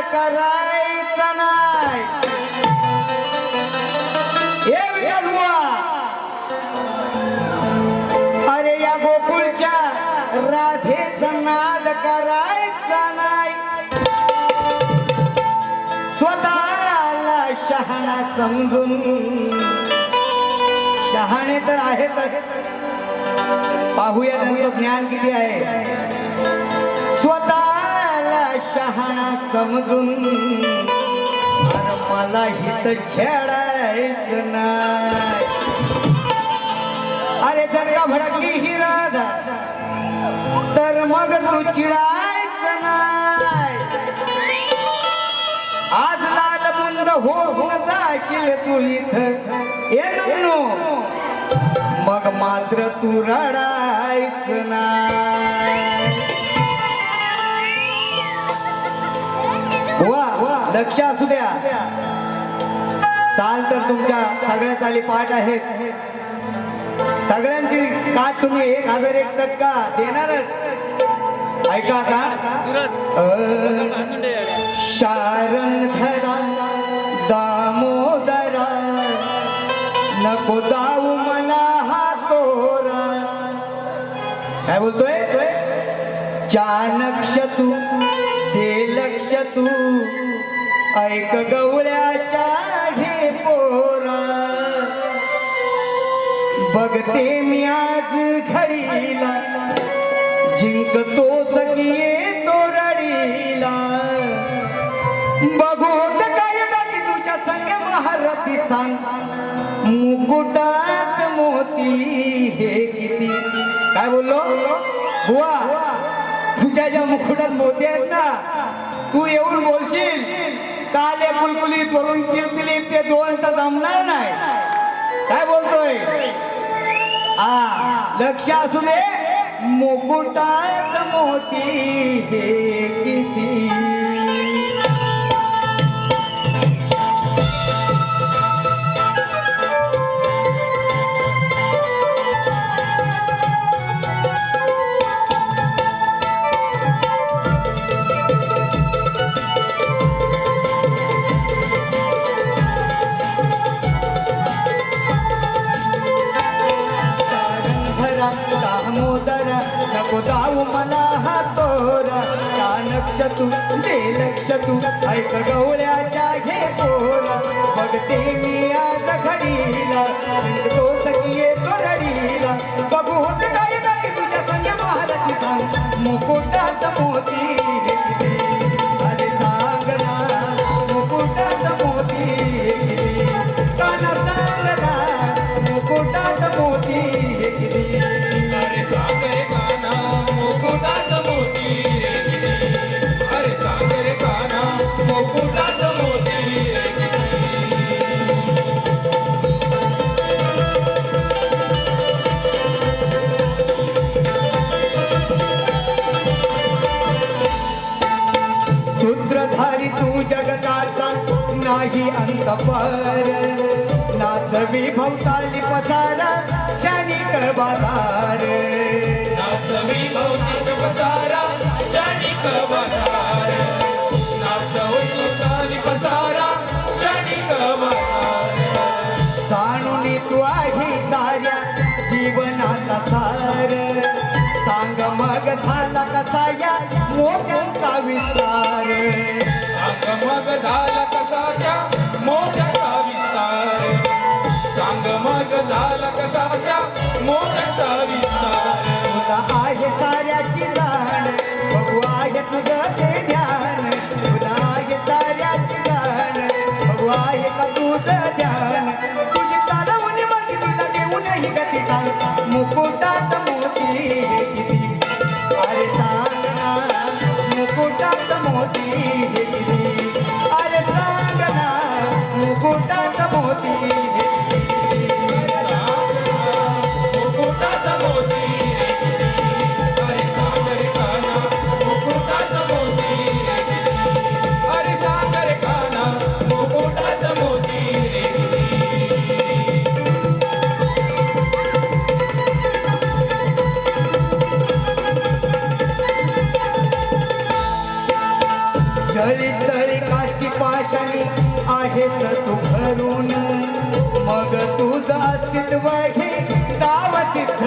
करायचा नाही. हे अरे या गोकुळच्या राधेचा नाद करायचा नाही. स्वतःला शहाणा समजून. शहाणे तर आहेतच. पाहूया त्यांचं ज्ञान किती आहे. शहाणा समजून. अरे मला हित छेडायचं नाही. अरे जर का भडकली ही राधा तर मग तू चिडायचं नाही. आज लाल बुंद होऊन जाशील तू इथं. ये मग मात्र तू रडायचं नाही. वा वा. लक्ष असू द्या. चाल तर तुमच्या सगळ्या चाली पाठ आहेत. सगळ्यांची काठ तुम्ही एक हजार एक टक्का देणारच. ऐका आता. शारंधरा दामोदरा नको दाऊ मला हा तोरा. काय बोलतोय? चाणक्ष तू तू? ऐक गवळ्याच्या घे पोरा. बघते मी आज घडीला. जिंकतो सखिये तो रडीला. बघू होत काय दाती तुझ्या संग महारथी सांग. मुकुटात मोती हे किती? काय बोललो? बुवा. तुझ्या ज्या मुकुटात मोती आहेत ना तू येऊन बोलशील काले कुलकुलीत वरून चिलचिलीत ते दोन तर जमणार नाही. काय बोलतोय? आ लक्ष असू दे मुकुटात मोती हे किती? तू दे लक्ष तू ऐक गवळ्याच्या घे पोर. बघते मी आज घडीला तो सखिये तो रडीला बघू होत काय नाही तुझ्या संग महाराजी सांग. मुकुटात मोती अरे सांग ना मुकुटात मोती हे काना सांग ना मुकुटात मोती नाही अंत पर? नाच विभवताली पसारा क्षणिक बाजार नाचवी भौतिक पसारा क्षणिक बहार नाचवती ताली पसारा क्षणिक बहार जाणून तू आहे साऱ्या जीवनाचा सार. सांग मग झाला कसा या मोठ्यांचा विस्तार? सांग मग झाला आहे का तुझं ध्यान? तुझी चालवून मती तुला देऊनही गती सांग. मुकुटात मोती किती अरे सांग ना मुकुटात मोती हे किती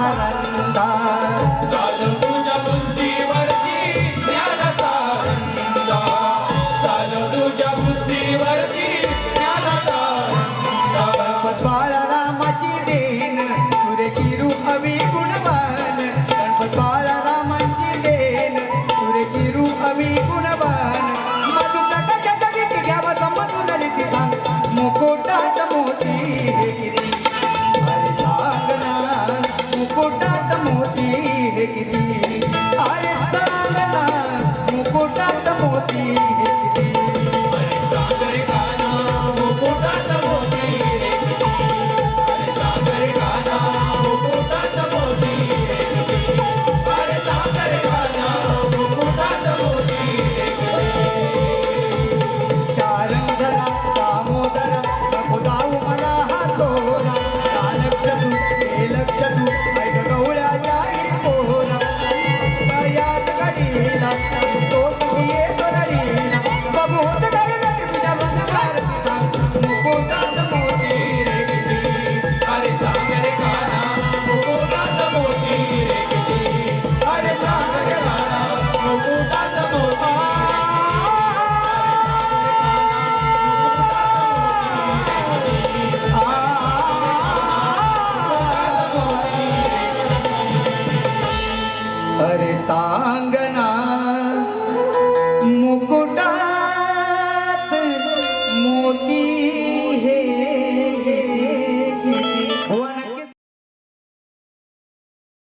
हरंदा મોતી